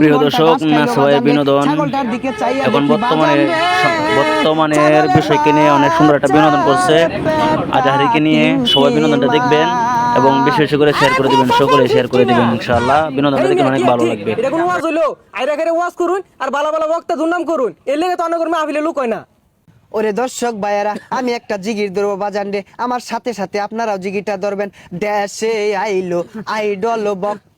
প্রিয় দর্শক, ঘাস না সবাই বিনোদন। এখন বর্তমানে বর্তমানের বিষয়কে নিয়ে অনেক সুন্দর একটা বিনোদন করছে। আজাহারিকে নিয়ে সবাই বিনোদনটা দেখবেন এবং বেশি বেশি করে শেয়ার করে দিবেন সকলে শেয়ার করে দিবেন ইনশাআল্লাহ। বিনোদনটা দেখে অনেক ভালো লাগবে। এটা কোন ওয়াজ হইল? আইরা করে ওয়াজ করুন আর বালা বালা বক্তা দুর্নাম করুন। এর লেগে তো অনেক মাহফিলে লোক হয় না। ওরে দর্শক ভাইয়ারা আমি একটা জিগির ধরবো বাজান রে আমার সাথে সাথে আপনারাও জিগিরটা ধরবেন। দেশে আইলো আইডল বক্তা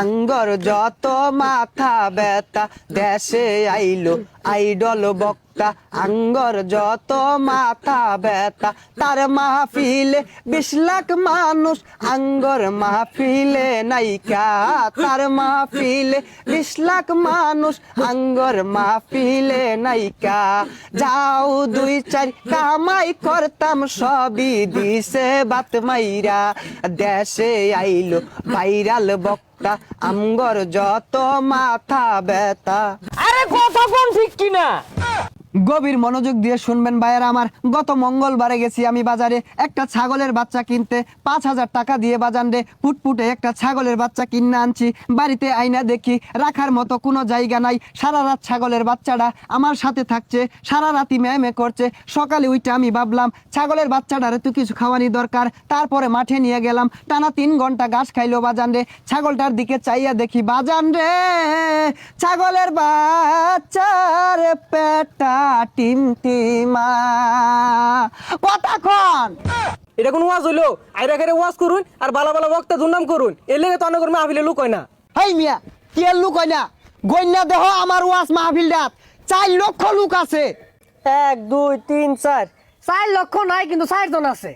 আঙ্গর যত মাথা ব্যথা, দেশে আইলো আইডল বক্তা, আঙ্গর যত মাথা ব্যথা, তার মাহফিলে বিশ লাখ মানুষ, আঙ্গর মাহফিলে নাইকা তার মাহফিলে বিশ লাখ মানুষ, আঙ্গর মাহফিলে নাইকা যাও দুই চার, কামাই করতাম সবই দিছে বাত মাইরা। দেশে আইলো ভাইরাল বক্তা আমগর যত মাথা ব্যথা। আরে কথা কোন ঠিক কিনা? গভীর মনোযোগ দিয়ে শুনবেন, ভাইয়েরা, আমার গত মঙ্গলবারে গেছি আমি বাজারে। একটা ছাগলের বাচ্চা কিনতে পাঁচ হাজার টাকা দিয়ে বাজান রে। ফুটফুটে একটা ছাগলের বাচ্চা কিনে আনছি। বাড়িতে আইনা দেখি, রাখার মতো কোনো জায়গা নাই। সারা রাত ছাগলের বাচ্চাটা আমার সাথে থাকছে, সারা রাতি ম্যামে করছে। সকালে উইটা আমি ভাবলাম, ছাগলের বাচ্চাটারে তো কিছু খাওয়ানি দরকার। তারপরে মাঠে নিয়ে গেলাম। টানা তিন ঘণ্টা ঘাস খাইলো বাজান রে। ছাগলটার দিকে চাইয়া দেখি, বাজান রে, ছাগলের বাচ্চার পেটা টিম কতক্ষণ এটা কোন ওয়াজ হইল? আইরা করে ওয়াজ করুন আর বালা বালা বক্তা দুর্নাম করুন। এর লেগে তো অনেক মাহফিলে লোক হয় না। হেই মিয়া কি লোক হয় না? গন্যা দেহ আমার ওয়াস মাহফিল ডাত চার লক্ষ লোক আছে। এক দুই তিন চার। চার লক্ষ নাই কিন্তু চারজন আছে।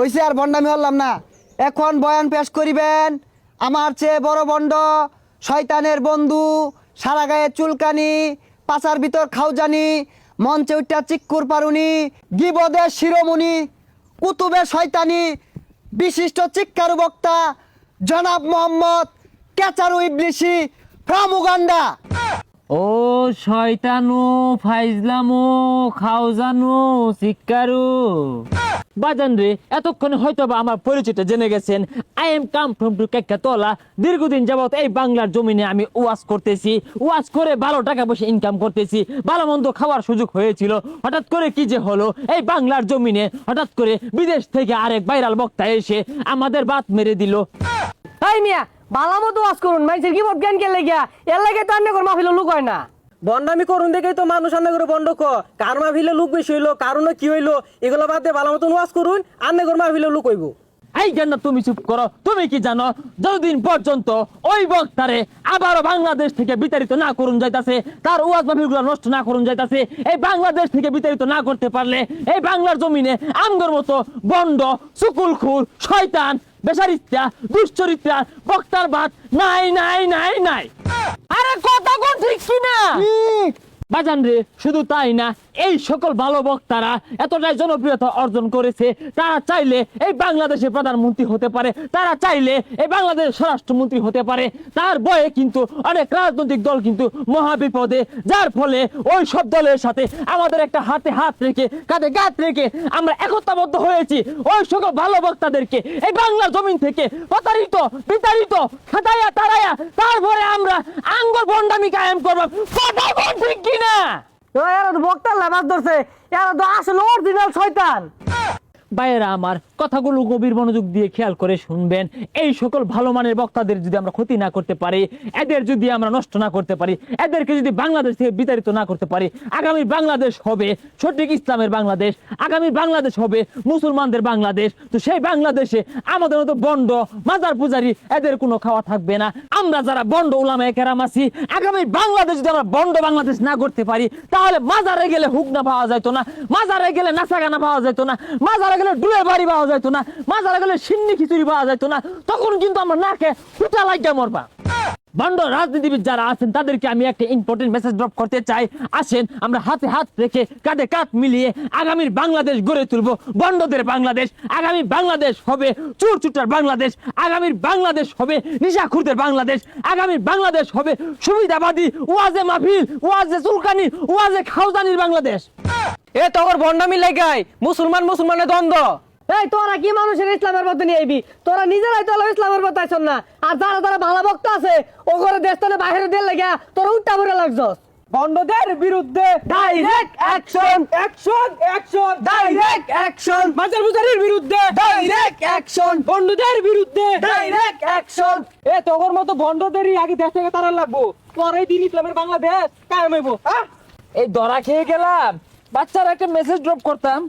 ওইসে আর বন্ডামি হলাম না। এখন বয়ান পেশ করিবেন। আমার চেয়ে বড় বন্ড শয়তানের বন্ধু সারা গায়ে চুলকানি পাচার ভিতর খাউজানি মঞ্চে উঠা চিক্কুর পারুনি গিবদের শিরোমণি, কুতুবে শয়তানি, বিশিষ্ট চিক্কারু বক্তা, জনাব মোহাম্মদ কেচারু ইবলিশি ফ্রম উগান্ডা। ও শয়তানু, ফাইজলামু, খাওজানু শিক্ষারু বাজান রে হয়তো আমার জেনে গেছেন I am come from to দীর্ঘদিন যাবত এই বাংলার জমিনে আমি ওয়াজ করতেছি, ওয়াজ করে ভালো টাকা পয়সা ইনকাম করতেছি, ভালো মন্দ খাওয়ার সুযোগ হয়েছিল। হঠাৎ করে কি যে হলো, এই বাংলার জমিনে হঠাৎ করে বিদেশ থেকে আরেক ভাইরাল বক্তা এসে আমাদের বাত মেরে দিল। তাই মিয়া ভালো মতো ওয়াজ করুন মানুষের কি মত জ্ঞান কে লেগিয়া? এর লেগে তো অনেক মাহফিলে লোক হয় না। বন্ডামি করুন দেখেই তো মানুষ আন্না করে বন্ড ক কার মাহফিলে লোক বেশি হইল, কারণ কি হইল, এগুলো বাদ দিয়ে ভালো মতন ওয়াজ করুন আন্না করে মাহফিলে লোক হইব। এই কেন তুমি চুপ করো, তুমি কি জানো, যতদিন পর্যন্ত ওই বক্তারে আবারও বাংলাদেশ থেকে বিতাড়িত না করুন যাইতাছে, তার ওয়াজ মাহফিলগুলো নষ্ট না করুন যাইতাছে, এই বাংলাদেশ থেকে বিতাড়িত না করতে পারলে এই বাংলার জমিনে আমগর মতো বন্ড সুকুলখুর শয়তান বেসারিত্রা দুশ্চরিত্রা বক্তার বাদ নাই নাই নাই নাই। আরে কথা কোন ঠিক কিনা বাজান রে, শুধু তাই না, এই সকল ভালো বক্তারা এতটাই জনপ্রিয়তা অর্জন করেছে, তারা চাইলে এই বাংলাদেশের প্রধানমন্ত্রী হতে পারে, তারা চাইলে এই বাংলাদেশের স্বরাষ্ট্রমন্ত্রী হতে পারে। তার বয়ে কিন্তু অনেক রাজনৈতিক দল কিন্তু মহাবিপদে, যার ফলে ওই সব দলের সাথে আমাদের একটা হাতে হাত রেখে, কাঁধে গাত রেখে আমরা একতাবদ্ধ হয়েছি। ওই সকল ভালো বক্তাদেরকে এই বাংলা জমিন থেকে প্রতারিত, বিতাড়িত খাতাইয়া তারাইয়া তারপরে আমরা আঙ্গর বন্ডামি কায়েম করব। কিনা? এরা তো বক্তার লাভ ধরছে। এরা তো আসলে অরিজিনাল শয়তান। বাইরা আমার কথাগুলো গভীর মনোযোগ দিয়ে খেয়াল করে শুনবেন। এই সকল ভালো মানের বক্তাদের যদি আমরা ক্ষতি না করতে পারি, এদের যদি আমরা নষ্ট না করতে পারি, এদেরকে যদি বাংলাদেশ থেকে বিতাড়িত না করতে পারি, আগামী বাংলাদেশ হবে সঠিক ইসলামের বাংলাদেশ, আগামী বাংলাদেশ হবে মুসলমানদের বাংলাদেশ। তো সেই বাংলাদেশে আমাদের মতো বন্ড, মাজার পূজারি, এদের কোনো খাওয়া থাকবে না। আমরা যারা বন্ড উলামে কেরাম আছি, আগামী বাংলাদেশ যদি আমরা বন্ড বাংলাদেশ না করতে পারি, তাহলে মাজারে গেলে হুক না পাওয়া যেত না, মাজারে গেলে নাচা গানা পাওয়া যেত না, মাজারে গেলে ডুলে বাড়ি পাওয়া যাইতো না, মাজারা গেলে সিন্নি খিচুড়ি পাওয়া যাইতো না, তখন কিন্তু আমরা নাকে ফুটা লাগিয়ে মরবা। বন্ড রাজনীতিবিদ যারা আছেন, তাদেরকে আমি একটা ইম্পর্টেন্ট মেসেজ ড্রপ করতে চাই। আসেন, আমরা হাতে হাত রেখে কাঁধে কাঁধ মিলিয়ে আগামীর বাংলাদেশ গড়ে তুলবো। বন্ডদের বাংলাদেশ, আগামী বাংলাদেশ হবে চুর চুটার বাংলাদেশ, আগামীর বাংলাদেশ হবে নিশাখুরদের বাংলাদেশ, আগামীর বাংলাদেশ হবে সুবিধাবাদী, ওয়াজে মাহফিল, ওয়াজে চুলকানি, ওয়াজে খাউজানির বাংলাদেশ। এ তখন বন্ডামি লাগাই মুসলমান মুসলমানের দ্বন্দ্ব। এই তোরা কি মানুষের ইসলামের মধ্যে নিয়ে আইবি? তোরা নিজেরাই তো ইসলামের মধ্যে আইছন না। আর যারা যারা ভালো ভক্ত আছে ও করে দেশ তো বাইরে দিয়ে লেগে তোরা উল্টা ভরে লাগছস। বন্ধদের বিরুদ্ধে direct action action action direct action বাজার বুজারির বিরুদ্ধে ডাইরেক্ট অ্যাকশন বন্ধদের বিরুদ্ধে ডাইরেক্ট অ্যাকশন এ তোর মতো বন্ধদেরই আগে দেশ থেকে তারা লাগবো। পরে দিন ইসলামের বাংলাদেশ কায়েম হইব। এই ধরা খেয়ে গেলাম। বাচ্চারা একটা মেসেজ ড্রপ করতাম।